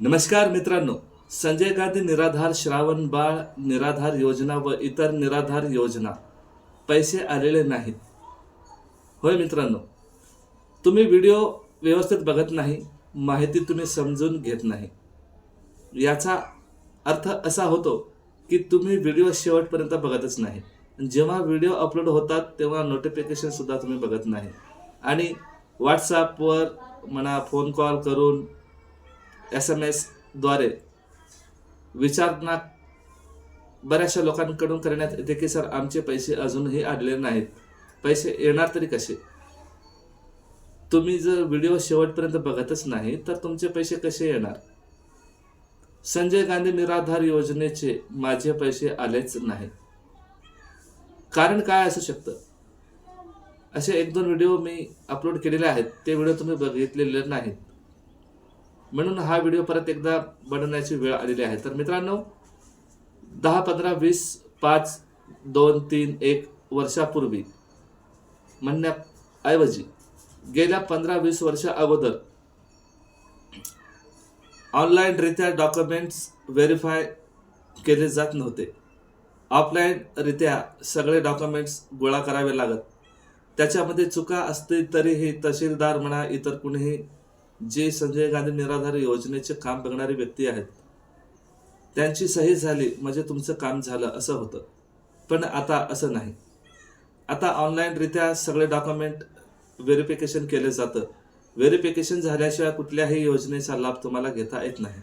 नमस्कार मित्रांनो. संजय गांधी निराधार श्रावण बाळ निराधार योजना व इतर निराधार योजना. पैसे आलेले नाहीत. होय मित्रांनो. तुम्ही व्हिडिओ व्यवस्थित बघत नाही माहिती तुम्ही समजून घेत नाही. याचा अर्थ असा होतो की तुम्ही व्हिडिओ शेवटपर्यंत बघतच नाही. जेव्हा व्हिडिओ अपलोड होतात तेव्हा नोटिफिकेशनसुद्धा तुम्ही बघत नाही. आणि व्हॉट्सॲपवर म्हणा फोन कॉल करून एस एम एसद्वारे विचारणा बऱ्याचशा लोकांकडून करण्यात येते की सर आमचे पैसे अजूनही आलेले नाहीत. पैसे येणार तरी कसे? तुम्ही जर व्हिडिओ शेवटपर्यंत बघतच नाही तर तुमचे पैसे कसे येणार? संजय गांधी निराधार योजनेचे माझे पैसे आलेच नाही. कारण काय असू शकतं? असे एक दोन व्हिडिओ मी अपलोड केलेले आहेत. ते व्हिडिओ तुम्ही बघितलेले नाहीत. म्हणून हा व्हिडिओ परत एकदा बनवण्याची वेळ आलेली आहे. तर मित्रांनो दहा पंधरा वीस पाच दोन तीन एक वर्षापूर्वी म्हणण्याऐवजी गेल्या पंधरा वीस वर्षा अगोदर ऑनलाईनरित्या डॉक्युमेंट्स व्हेरीफाय केले जात नव्हते. ऑफलाईनरित्या सगळे डॉक्युमेंट्स गोळा करावे लागत. त्याच्यामध्ये चुका असतील तरीही तहसीलदार म्हणा इतर कुणीही जे संजय गांधी निराधार योजनेचे काम बघणारी व्यक्ती आहेत त्यांची सही झाली म्हणजे तुमचं काम झालं असं होतं. पण आता असं नाही. आता ऑनलाईनरित्या सगळे डॉक्युमेंट व्हेरिफिकेशन केलं जातं. व्हेरिफिकेशन झाल्याशिवाय कुठल्याही योजनेचा लाभ तुम्हाला घेता येत नाही.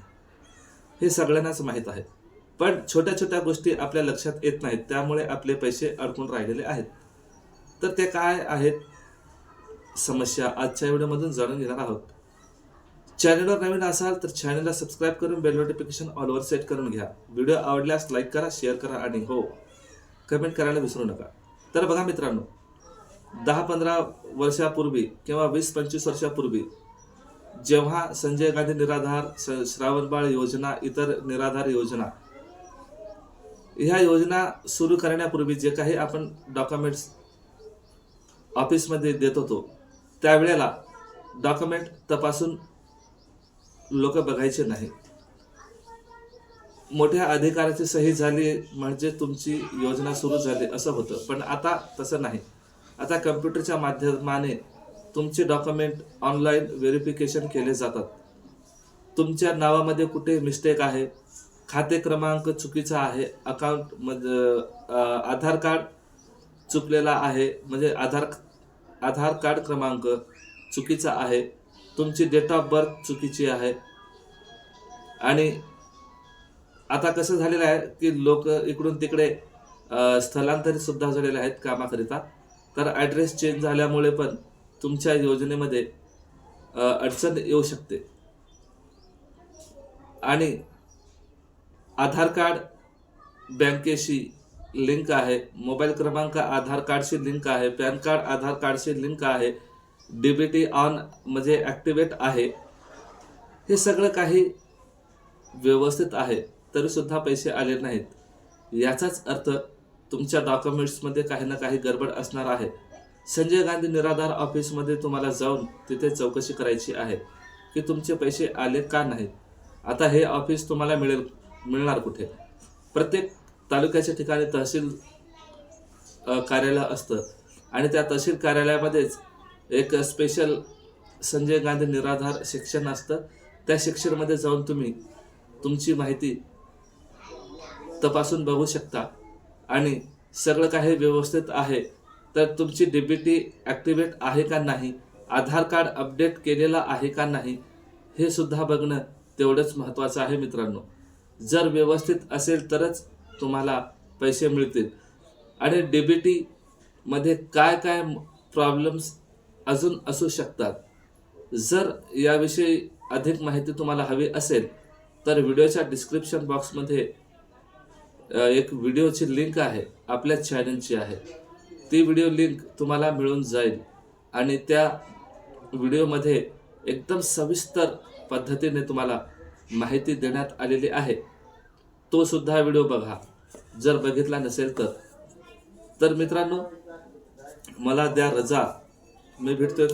हे सगळ्यांनाच माहीत आहे. पण छोट्या छोट्या गोष्टी आपल्या लक्षात येत नाहीत त्यामुळे आपले पैसे अडकून राहिलेले आहेत. तर ते काय आहेत? समस्या आजच्या व्हिडिओमधून जाणून घेणार आहोत. चॅनलवर नवीन असाल तर चॅनलला सबस्क्राईब करून बेल नोटिफिकेशन ऑलवर सेट करून घ्या. व्हिडिओ आवडल्यास लाईक करा शेअर करा आणि हो कमेंट करायला विसरू नका. तर बघा मित्रांनो दहा पंधरा वर्षापूर्वी किंवा वीस पंचवीस वर्षापूर्वी जेव्हा संजय गांधी निराधार श्रावणबाळ योजना इतर निराधार योजना ह्या योजना सुरू करण्यापूर्वी जे काही आपण डॉक्युमेंट्स ऑफिसमध्ये देत होतो त्यावेळेला डॉक्युमेंट तपासून लोक बघायचे नाही मोठ्या अधिकाराची सही झाली म्हणजे तुमची योजना सुरू झाली असं होतं. पण आता तसं नाही. आता कम्प्युटरच्या माध्यमाने तुमचे डॉक्युमेंट ऑनलाईन व्हेरिफिकेशन केले जातात. तुमच्या नावामध्ये कुठे मिस्टेक आहे खाते क्रमांक चुकीचा आहे अकाउंट आधार कार्ड चुकलेला आहे म्हणजे आधार आधार कार्ड क्रमांक चुकीचा आहे तुमची डेट ऑफ बर्थ चुकीची आहे. आणि आता कसं झालेलं आहे की लोक इकडून तिकडे स्थलांतरित सुद्धा झालेले आहेत कामाकरिता. तर ॲड्रेस चेंज झाल्यामुळे पण तुमच्या योजनेमध्ये अडचण येऊ शकते. आणि आधार कार्ड बँकेशी लिंक आहे मोबाईल क्रमांक आधार कार्डशी लिंक आहे पॅन कार्ड आधार कार्डशी लिंक आहे डी बी टी ऑन म्हणजे ॲक्टिवेट आहे हे सगळं काही व्यवस्थित आहे तरीसुद्धा पैसे आले नाहीत. याचाच अर्थ तुमच्या डॉक्युमेंट्समध्ये काही ना काही गडबड असणार आहे. संजय गांधी निराधार ऑफिसमध्ये तुम्हाला जाऊन तिथे चौकशी करायची आहे की तुमचे पैसे आले का नाहीत. आता हे ऑफिस तुम्हाला मिळेल मिळणार कुठे? प्रत्येक तालुक्याच्या ठिकाणी तहसील कार्यालय असतं. आणि त्या तहसील कार्यालयामध्येच एक स्पेशल संजय गांधी निराधार सेक्शन असतं. त्या सेक्शनमध्ये जाऊन तुम्ही तुमची माहिती तपासून बघू शकता. आणि सगळं काही व्यवस्थित आहे तर तुमची डीबीटी ॲक्टिवेट आहे का नाही आधार कार्ड अपडेट केलेला आहे का नाही हे सुद्धा बघणं तेवढंच महत्त्वाचं आहे मित्रांनो. जर व्यवस्थित असेल तरच तुम्हाला पैसे मिळतील. आणि डीबीटीमध्ये काय काय प्रॉब्लेम्स अजून असू शकतात. जर याविषयी अधिक माहिती तुम्हाला हवी असेल तर व्हिडिओच्या डिस्क्रिप्शन बॉक्समध्ये एक व्हिडिओची लिंक आहे आपल्या चॅनलची आहे. ती व्हिडिओ लिंक तुम्हाला मिळून जाईल आणि त्या व्हिडिओमध्ये एकदम सविस्तर पद्धतीने तुम्हाला माहिती देण्यात आलेली आहे. तो सुद्धा व्हिडिओ बघा. जर बघितला नसेल तर. तर मित्रांनो मला द्या रजा. मी भेटतोय